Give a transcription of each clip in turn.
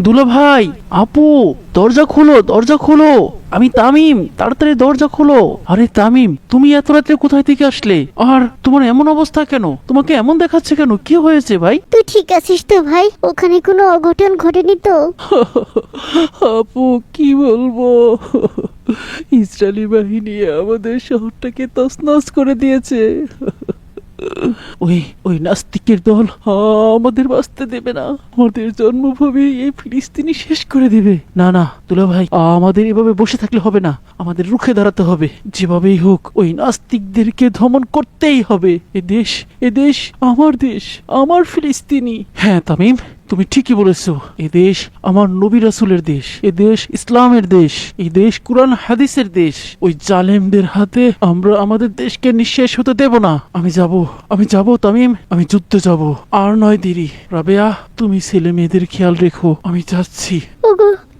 দুলা ভাই আপু দরজা খোলো দরজা খোলো। আমি তামিম তাড়াতাড়ি দরজা খোলো। আরে তামিম তুমি এত রাত্রে কোথায় থেকে আসলে? আর তোমার এমন অবস্থা কেন? তোমাকে এমন দেখাচ্ছে কেন? কি হয়েছে ভাই? তুই ঠিক আছিস তো ভাই? ওখানে কোনো অঘটন ঘটেনি তো? আপু কি বলব? ইসরায়েলি বাহিনী আমাদের শহরটাকে তছনছ করে দিয়েছে। ওই ওই নাস্তিকের দল আমাদের বাঁচতে দেবে না। আমাদের জন্মভূমি এই ফিলিস্তিনি শেষ করে দিবে। না না তুলা ভাই, আমাদের এভাবে বসে থাকলে হবে না। আমাদের রুখে দাঁড়াতে হবে। যেভাবেই হোক, ওই নাস্তিকদেরকে দমন করতেই হবে। এ দেশ এ দেশ, আমার দেশ, আমার ফিলিস্তিনি। হ্যাঁ তামিম? তুমি ঠিকই বলেছ এ দেশ আমার নবী রাসুলের দেশ এ দেশ ইসলামের দেশ, এই দেশ কোরআন, হাদিসের দেশ। ওই জালেমদের হাতে আমরা আমাদের দেশকে নিঃশেষ হতে দেব না। আমি যাব আমি যাব, তামিম, আমি যুদ্ধ যাব। আর নয় দেরি। রাবেয়া, তুমি ছেলে মেয়েদের খেয়াল রেখো, আমি যাচ্ছি।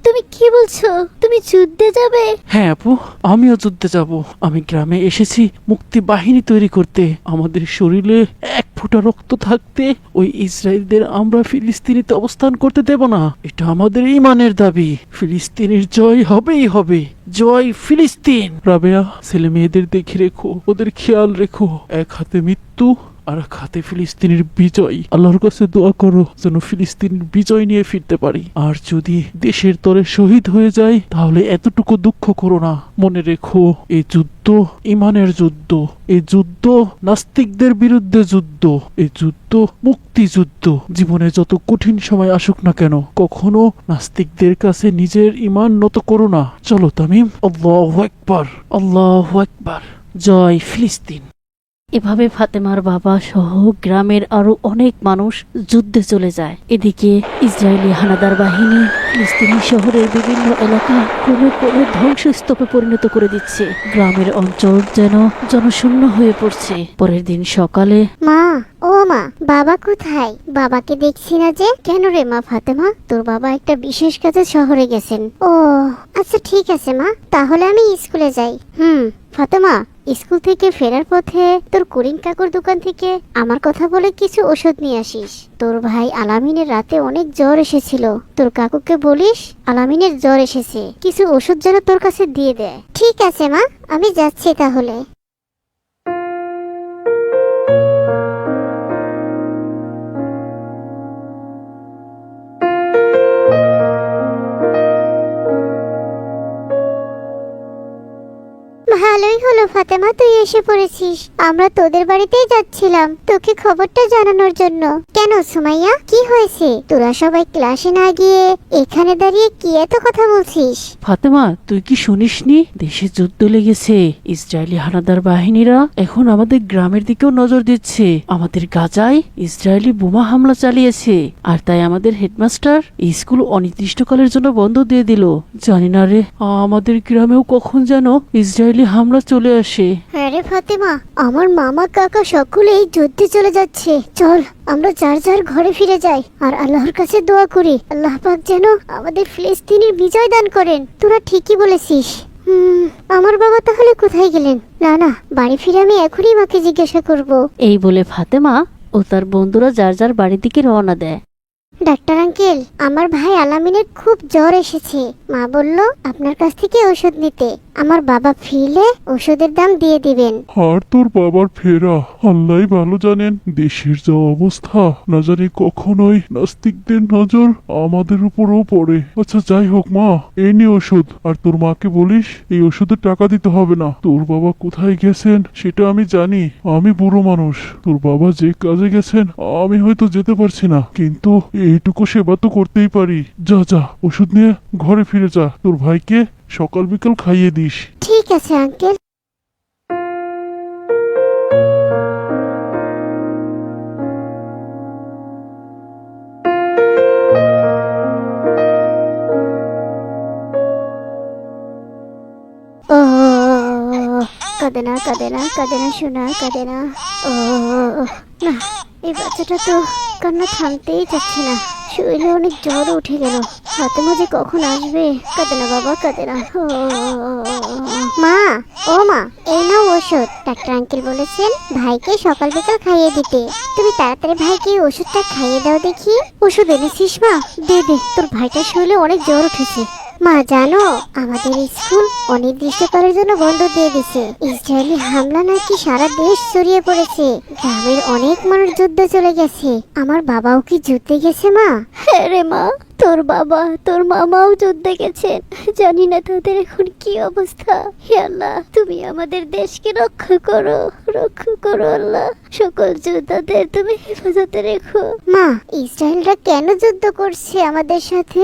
তুমি কি বলছো? তুমি যুদ্ধে যাবে? হ্যাঁ আপু, আমিও যুদ্ধে যাব। আমি গ্রামে এসেছি মুক্তি বাহিনী তৈরি করতে। আমাদের শরীরে এক ফোঁটা রক্ত থাকতে ওই ইসরায়েলদের আমরা ফিলিস্তিনিতে অবস্থান করতে দেব না। এটা আমাদের ইমানের দাবি। ফিলিস্তিনের জয় হবেই হবে। জয় ফিলিস্তিন! রাবেয়া ছেলে মেয়েদের দেখে রেখো। ওদের খেয়াল রেখো। এক হাতে মৃত্যু আর এক হাতে ফিলিস্তিনের বিজয়। আল্লাহর কাছে দোয়া করো, যেন ফিলিস্তিনের বিজয় নিয়ে ফিরতে পারি। আর যদি দেশের তরে শহীদ হয়ে যায় তাহলে এতটুকু দুঃখ করো না। মনে রেখো এই যুদ্ধ ইমানের যুদ্ধ এই যুদ্ধ নাস্তিকদের বিরুদ্ধে যুদ্ধ এই যুদ্ধ মুক্তিযুদ্ধ। জীবনে যত কঠিন সময় আসুক না কেন, কখনো নাস্তিকদের কাছে নিজের ইমান নত করো না। চলো তামিম, আল্লাহ একবার আল্লাহ একবার জয় ফিলিস্তিন। এভাবে ফাতেমার বাবা সহ গ্রামের আরও অনেক মানুষ যুদ্ধে চলে যায়। এদিকে ইসরায়েলি হানাদার বাহিনী ফিলিস্তিনি শহরের বিভিন্ন এলাকা ক্রমে ক্রমে ধ্বংসস্তূপে পরিণত করে দিচ্ছে। গ্রামের অঞ্চল যেন জনশূন্য হয়ে পড়ছে। পরের দিন সকালে মা, ও মা, বাবা কোথায়? বাবাকে দেখছি না যে। কেন রে মা ফাতেমা? তোর বাবা একটা বিশেষ কাজে শহরে গেছেন। ও আচ্ছা ঠিক আছে মা। তাহলে আমি স্কুলে যাই। হুম, ফাতেমা। স্কুল থেকে ফেরার পথে তোর করিম কাকুর দোকান থেকে আমার কথা বলে কিছু ওষুধ নিয়ে আসিস। তোর ভাই আলামিনের রাতে অনেক জ্বর এসেছিল। তোর কাকুকে বলিস, আলামিনের জ্বর এসেছে। কিছু ওষুধ যেন তোর কাছে দিয়ে দেয় ঠিক আছে মা, আমি যাচ্ছি তাহলে। হলো ফাতেমা, তুই এসে পড়েছিস। আমরা তোদের বাড়িতেই যাচ্ছিলাম, তোকে খবরটা জানানোর জন্য। কেন সুমাইয়া? কি হয়েছে? তোরা সবাই ক্লাসে না গিয়ে এখানে দাঁড়িয়ে কি এত কথা বলছিস? ফাতেমা, তুই কি শুনিসনি? দেশে যুদ্ধ লেগেছে। ইসরায়েলি হানাদার বাহিনীরা এখন আমাদের গ্রামের দিকেও নজর দিচ্ছে। আমাদের গাজায় ইসরায়েলি বোমা হামলা চালিয়েছে। আর তাই আমাদের হেডমাস্টার স্কুল অনির্দিষ্টকালের জন্য বন্ধ দিয়ে দিল। জানি না রে আমাদের গ্রামেও কখন যেন ইসরায়েলি হামলা চলে আসে। আরে হ্যাঁ ফাতেমা আমার মামা কাকা সকলেই যুদ্ধে চলে যাচ্ছে। চল আমরা যার যার ঘরে ফিরে যাই। আর আল্লাহর কাছে দোয়া করি আল্লাহ পাক যেন আমাদের ফিলিস্তিনের বিজয় দান করেন। তোরা ঠিকই বলেছিস। হুম আমার বাবা তাহলে কোথায় গেলেন? না না বাড়ি ফিরে আমি এখনই মাকে জিজ্ঞাসা করব। এই বলে ফাতেমা ও তার বন্ধুরা যার যার বাড়ির দিকে রওনা দেয়। ডাক্তার আঙ্কেল, আমার ভাই আলামিনের খুব জ্বর এসেছে। মা বলল, আপনার কাছ থেকে ওষুধ নিতে। আমার বাবা ফিরলে ওষুধের দাম দিয়ে দিবেন। আর তোর বাবার ফেরা? আল্লাহ ভালো জানেন, দেশের যা অবস্থা। না জানি কখনোই নাস্তিকদের নজর আমাদের উপরও পড়ে। আচ্ছা যাই হোক, মা, এই নে ওষুধ। আর তোর মাকে বলিস, এই ওষুধের টাকা দিতে হবে না। তোর বাবা কোথায় গেছেন, সেটা আমি জানি। আমি বুড়ো মানুষ। তোর বাবা যে কাজে গেছেন, আমি হয়তো যেতে পারছি না। কিন্তু এইটুকু সেবা তো করতেই পারি। যা যা, ওষুধ নিয়ে ঘরে ফিরে যা। তোর ভাইকে সকাল বিকাল খাইয়ে দিস। ঠিক আছে, আঙ্কেল। কাঁদে না কাঁদে না কাঁদে না শোনা কাঁদে না ও না, এই বাচ্চাটা তো কান্না থামতেই যাচ্ছে না। শরীরে অনেক জ্বর উঠে গেল। হাতে মাঝে কখন আসবে? কাঁদে না বাবা, কাঁদে না। মা, ও মা, এই নাও ওষুধ। ডাক্তার আঙ্কেল বলেছেন, ভাইকে সকাল বিকাল খাইয়ে দিতে। তুমি তাড়াতাড়ি ভাইকে ওষুধটা খাইয়ে দাও দেখি। ওষুধ এনেছিস মা? দে দে, তোর ভাইটার শরীরে অনেক জ্বর উঠেছে। মা, জানো, আমাদের স্কুল অনির্দিষ্টকালের জন্য বন্ধ দিয়ে দিছে। ইসরায়েলি হামলা নাকি সারা দেশ ছড়িয়ে পড়েছে। গ্রামের অনেক মানুষ যুদ্ধে চলে গেছে। আমার বাবাও কি যুদ্ধে গেছে, মা? হ্যাঁ রে মা। তোর বাবা তোর মামাও যুদ্ধে গেছেন জানি না তাদের এখন কি অবস্থা। হে আল্লাহ তুমি আমাদের দেশকে রক্ষা করো রক্ষা করো আল্লাহ। সকল যোদ্ধাদের তুমি হেফাজতে রেখো। মা ইসরায়েলরা কেন যুদ্ধ করছে আমাদের সাথে?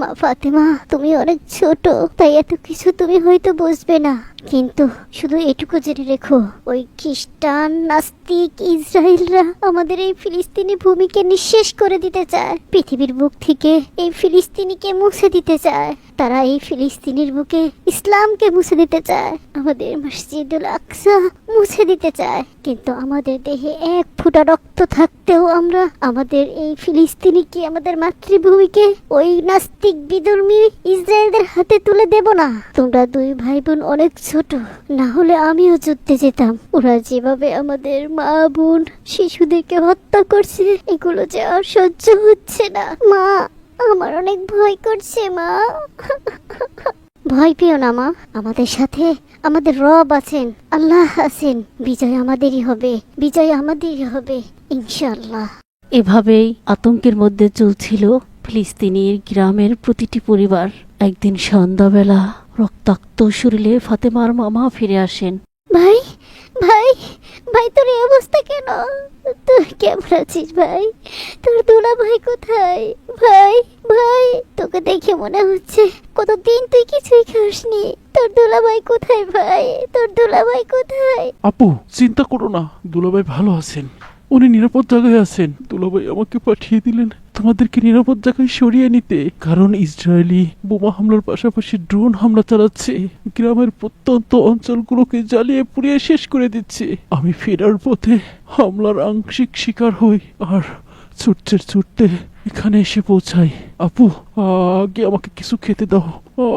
মা ফাতেমা তুমি অনেক ছোট তাই এত কিছু তুমি হয়তো বুঝবে না। কিন্তু শুধু এটুকু জেনে রেখো, ওই খ্রিস্টান নাস্তিক ইসরায়েলরা আমাদের এই ফিলিস্তিনি ভূমিকে নিঃশেষ করে দিতে চায়। পৃথিবীর বুক থেকে এই ফিলিস্তিনিকে মুছে দিতে চায়। তারা এই ফিলিস্তিনির বুকে ইসলামকে মুছে দিতে চায়। আমাদের মসজিদুল আকসা মুছে দিতে চায়। কিন্তু আমাদের দেহে এক ফোঁটা রক্ত থাকতেও আমরা, আমাদের এই ফিলিস্তিনি কি আমাদের মাতৃভূমিকে ওই নাস্তিক বিধর্মী ইসরায়েলদের হাতে তুলে দেব না? তোমরা দুই ভাই বোন অনেক ছোট, না হলে আমিও যুদ্ধে যেতাম। ওরা যেভাবে আমাদের মা বোন, শিশুদেরকে হত্যা করছে, এগুলো যে আর সহ্য হচ্ছে না। মা আমার অনেক ভয় করছে মা। ভয় পেও না মা। আমাদের সাথে আমাদের রব আছেন আল্লাহ আছেন। বিজয় আমাদেরই হবে বিজয় আমাদেরই হবে ইনশাআল্লাহ। এভাবেই আতঙ্কের মধ্যে চলছিল ফিলিস্তিনির গ্রামের প্রতিটি পরিবার। একদিন সন্ধ্যাবেলা রক্তাক্ত শরীরে ফাতেমার মামা ফিরে আসেন। ভাই ভাই ভাই, তোর এই অবস্থা কেন? তুই কেমন আছিস ভাই? তোর দুলা ভাই কোথায়? ভাই ভাই, তোকে দেখে মনে হচ্ছে কতদিন তুই কিছুই খাসনি। তোর দুলা ভাই কোথায় ভাই? তোর দুলা ভাই কোথায়? আপু, চিন্তা করো না। দুলাভাই ভালো আছেন। উনি নিরাপদ জায়গায় আছেন। দুলাভাই আমাকে পাঠিয়ে দিলেন। তোমাদেরকে নিরাপদ জায়গায় সরিয়ে নিতে, কারণ ইসরায়েলি বোমা হামলার পাশাপাশি ড্রোন হামলা চালাচ্ছে। গ্রামের প্রত্যন্ত অঞ্চলগুলোকে জ্বালিয়ে পুড়িয়ে শেষ করে দিচ্ছে। আমি ফেরার পথে হামলার আংশিক শিকার হই, আর ছুটতে ছুটতে এখানে এসে পৌঁছাই। আপু, আগে আমাকে কিছু খেতে দাও।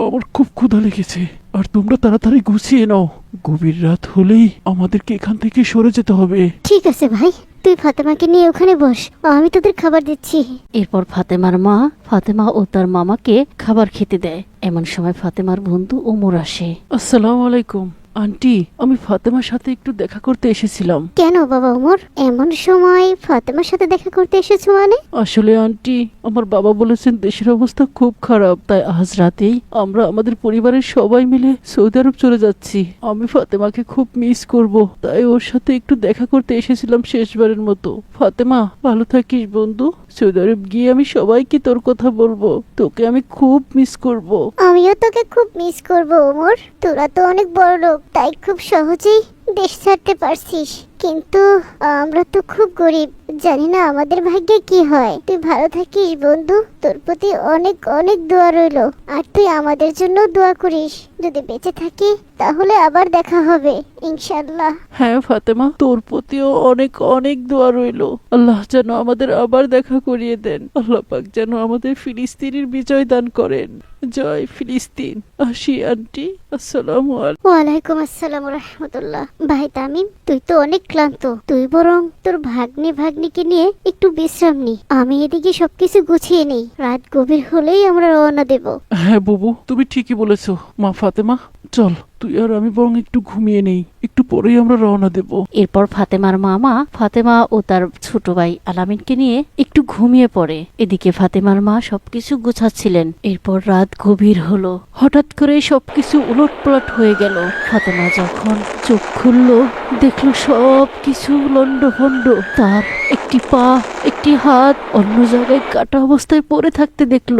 আমার খুব ক্ষুধা লেগেছে। আর তোমরা তাড়াতাড়ি গুছিয়ে নাও। গভীর রাত হলেই আমাদেরকে এখান থেকে সরে যেতে হবে। ঠিক আছে ভাই। তুই ফাতেমাকে নিয়ে ওখানে বস আমি তোদের খাবার দিচ্ছি। এরপর ফাতেমার মা ফাতেমা ও তার মামাকে খাবার খেতে দেয়। এমন সময় ফাতেমার বন্ধু ওমর আসে। আসসালামু আলাইকুম। আন্টি আমি ফাতেমার সাথে একটু দেখা করতে এসেছিলাম। কেন বাবা ওমর? এমন সময় ফাতেমার সাথে দেখা করতে এসেছ মানে? আসলে আন্টি আমার বাবা বলেছেন দেশের অবস্থা খুব খারাপ তাই আজ রাতেই আমরা আমাদের পরিবারের সবাই মিলে সৌদি আরব চলে যাচ্ছি। আমি ফাতেমাকে খুব মিস করব তাই ওর সাথে একটু দেখা করতে এসেছিলাম শেষবারের মতো। ফাতেমা ভালো থাকিস বন্ধু। সৌদি আরব গিয়ে আমি সবাইকে তোর কথা বলব। তোকে আমি খুব মিস করব। আমিও তোকে খুব মিস করব, ওমর। তোরা তো অনেক বড় লোক, তাই খুব সহজেই দেশ ছাড়তে পারছিস। কিন্তু আমরা তো খুব গরিব। জানি না আমাদের ভাগ্যে কি হয়। তুই ভালো থাকিস, বন্ধু। তোর প্রতি অনেক অনেক দোয়া রইল। আর তুই আমাদের জন্য দোয়া করিস। যদি বেঁচে থাকি তাহলে আবার দেখা হবে ইনশাল্লাহ হ্যাঁ ফাতেমা তোর প্রতিও অনেক অনেক দোয়া রইল। আল্লাহ যেন আমাদের আবার দেখা করিয়ে দেন। আল্লাহ পাক যেন আমাদের ফিলিস্তিনের বিজয় দান করেন। জয় ফিলিস্তিন। আসি আন্টি। আসসালামু আলাইকুম। ওয়ালাইকুম আসসালাম রহমতুল্লাহ। ভাই তামিম তুই তো অনেক ক্লান্ত। তুই বরং তোর ভাগ্নে ভাগ্নিকে নিয়ে একটু বিশ্রাম নি। আমি এদিকে সবকিছু গুছিয়ে নেই। রাত গভীর হলেই আমরা রওনা দেব। হ্যাঁ বুবু তুমি ঠিকই বলেছ। মা ফাতেমা চল। তুই আর আমি বরং একটু ঘুমিয়ে নেই একটু পরেই আমরা রওনা দেব এরপর ফাতেমার মামা ফাতেমা ও তার ছোট ভাই আলামিনকে নিয়ে একটু ঘুমিয়ে পড়ে এদিকে ফাতেমার মা সবকিছু গোছাচ্ছিলেন এরপর রাত গভীর হলো হঠাৎ করে সবকিছু উলট পালট হয়ে গেল ফাতেমা যখন চোখ খুলল দেখল সব কিছু লন্ডভন্ড তার একটি পা একটি হাত অন্য জায়গায় কাটা অবস্থায় পড়ে থাকতে দেখল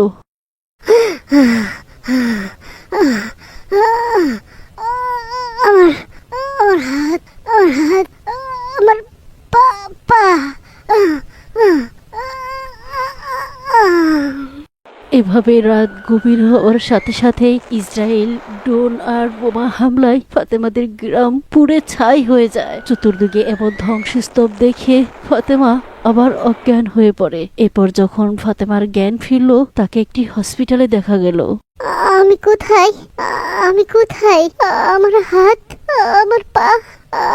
আমার আমার হাত আমার হাত, আমার পা পা। এভাবে রাত গভীর হওয়ার সাথে সাথে ইসরায়েল ড্রোন আর বোমা হামলায় ফাতেমাদের গ্রাম পুড়ে ছাই হয়ে যায়। চতুর্দিকে এমন ধ্বংসস্তূপ দেখে ফাতেমা আবার অজ্ঞান হয়ে পড়ে। এরপর যখন ফাতেমার জ্ঞান ফিরল, তাকে একটি হসপিটালে দেখা গেল। আমি কোথায়? আমি কোথায়? আমার হাত আমার পা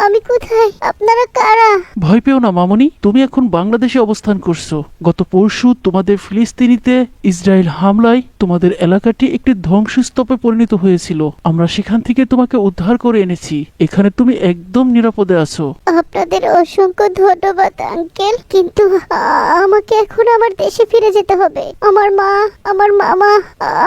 আমি কোথায়? আপনারা কারা? ভয় পেও না মামনি। তুমি এখন বাংলাদেশে অবস্থান করছ। গত পরশু তোমাদের ফিলিস্তিনিতে ইসরায়েল হামলায় তোমাদের এলাকাটি একটি ধ্বংসস্তূপে পরিণত হয়েছিল। আমরা সেখান থেকে তোমাকে উদ্ধার করে এনেছি। এখানে তুমি একদম নিরাপদে আছো। আপনাদের অসংখ্য ধন্যবাদ আঙ্কেল। কিন্তু আমাকে এখন আমার দেশে ফিরে যেতে হবে। আমার মা আমার মামা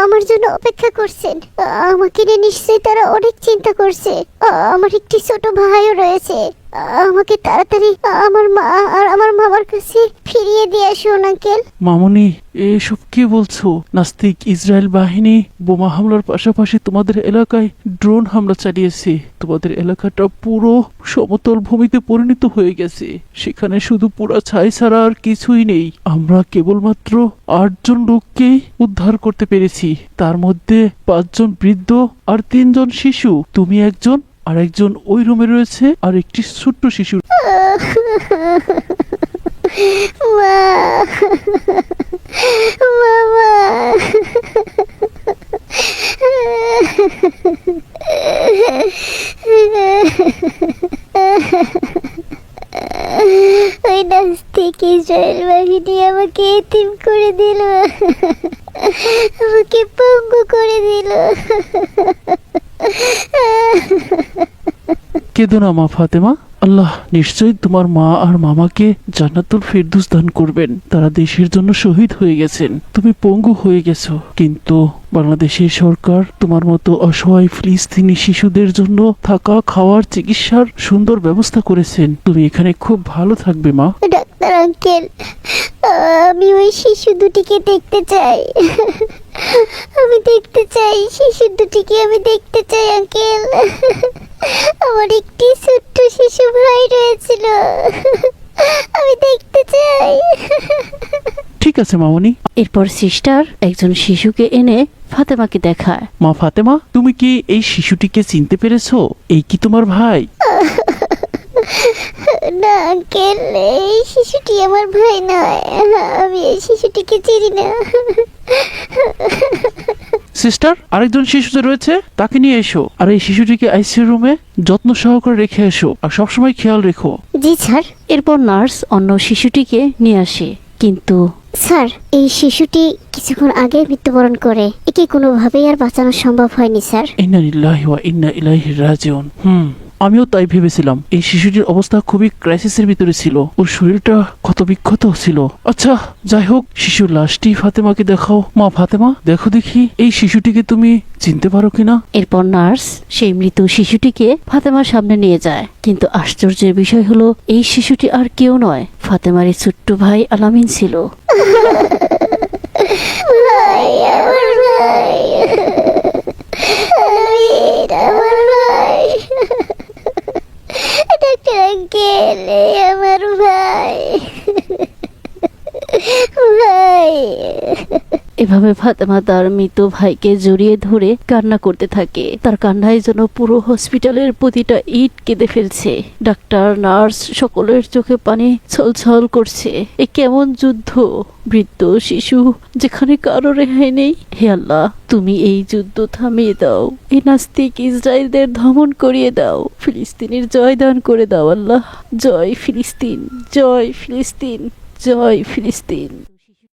আমার জন্য অপেক্ষা করছেন আ- আমাকে নিয়ে নিশ্চয়ই তারা অনেক চিন্তা করছে। আমার একটি ছোট ভাইও রয়েছে। আমাকে তাড়াতাড়ি আমার মা আর আমার মামার কাছে ফিরিয়ে দিয়ে আসুন আঙ্কেল মামনি, এসব কি বলছো? নাস্তিক ইসরায়েল বাহিনী বোমা হামলার পাশাপাশি তোমাদের এলাকায় ড্রোন হামলা চালিয়েছে। তোমাদের এলাকাটা পুরো সমতল ভূমিতে পরিণত হয়ে গেছে। সেখানে শুধু পুরা ছাই ছাড়া আর কিছুই নেই। আমরা কেবলমাত্র আটজন লোককে উদ্ধার করতে পেরেছি। তার মধ্যে পাঁচজন বৃদ্ধ আর তিনজন শিশু। তুমি একজন আর একজন ওই রুমে রয়েছে আর একটি ছোট্ট শিশু ওই নাস্তিক ইসরায়েল বাহিনী আমাকে এতিম করে দিল আমাকে পঙ্গু করে দিল কেঁদো না মা ফাতেমা। আল্লাহ নিশ্চয়ই তোমার মা আর মামাকে জান্নাতুল ফিরদুস দান করবেন। তারা দেশের জন্য শহীদ হয়ে গেছেন। তুমি পঙ্গু হয়ে গেছো। কিন্তু বাংলাদেশের সরকার তোমার মতো অসহায় ফিলিস্তিনি শিশুদের জন্য থাকা খাওয়ার চিকিৎসার সুন্দর ব্যবস্থা করেছেন। তুমি এখানে খুব ভালো থাকবে মা। ডাক্তার আঙ্কেল আমি ওই শিশু দুটিকে দেখতে চাই। আমি দেখতে চাই শিশু দুটিকে আমি দেখতে চাই আঙ্কেল। আমার একটি ছোট্ট শিশু ভাই রয়েছিল। আমি দেখতে চাই। ঠিক আছে মামনি। এরপর সিস্টার একজন শিশুকে এনে ফাতেমাকে দেখায়। মা ফাতেমা তুমি কি এই শিশুটিকে চিনতে পেরেছ? এই কি তোমার ভাই? না আঙ্কেল এই শিশুটি আমার ভাই নয় আমি এই শিশুটিকে চিনি না। সিস্টার আরেকজন শিশু যে রয়েছে তাকে নিয়ে এসো। আর এই শিশুটিকে আইসিইউ রুমে যত্ন সহকারে রেখে এসো। আর সবসময় খেয়াল রেখো। জি স্যার। এরপর নার্স অন্য শিশুটিকে নিয়ে আসে। কিন্তু স্যার এই শিশুটি কিছুক্ষণ আগে মৃত্যুবরণ করে। একে কোনোভাবেই আর বাঁচানো সম্ভব হয়নি স্যার। ইন্না লিল্লাহি ওয়া ইন্না ইলাইহি রাজিউন। হুম। আমিও তাই ভেবেছিলাম। এই শিশুটির অবস্থা খুবই ক্রাইসিসের ভিতরে ছিল ওর শরীরটা ক্ষত বিক্ষত ছিল। আচ্ছা যাই হোক শিশুর লাশটি ফাতেমাকে দেখাও। মা ফাতেমা দেখো দেখি এই শিশুটিকে তুমি চিনতে পারো কিনা? এরপর নার্স সেই মৃত শিশুটিকে ফাতেমার সামনে নিয়ে যায়। কিন্তু আশ্চর্যের বিষয় হলো এই শিশুটি আর কেউ নয় ফাতেমার এই ছোট্ট ভাই আলামিন ছিল। আমার ভাই। আমার ভাই। এই আমার ভাই ভাই এভাবে ফাতেমা তার মৃত ভাইকে জড়িয়ে ধরে কান্না করতে থাকে। তার কান্নায় যেন পুরো হসপিটালের প্রতিটা ইট কেঁদে ফেলছে। ডাক্তার, নার্স সকলের চোখে পানি ছলছল করছে। এ কেমন যুদ্ধ? বৃদ্ধ, শিশু, যেখানে কারও রেহাই নেই। হে আল্লাহ, তুমি এই যুদ্ধ থামিয়ে দাও। এই নাস্তিক ইসরায়েলদের ধমন করিয়ে দাও। ফিলিস্তিনের জয় দান করে দাও, আল্লাহ। জয় ফিলিস্তিন জয় ফিলিস্তিন জয় ফিলিস্তিন।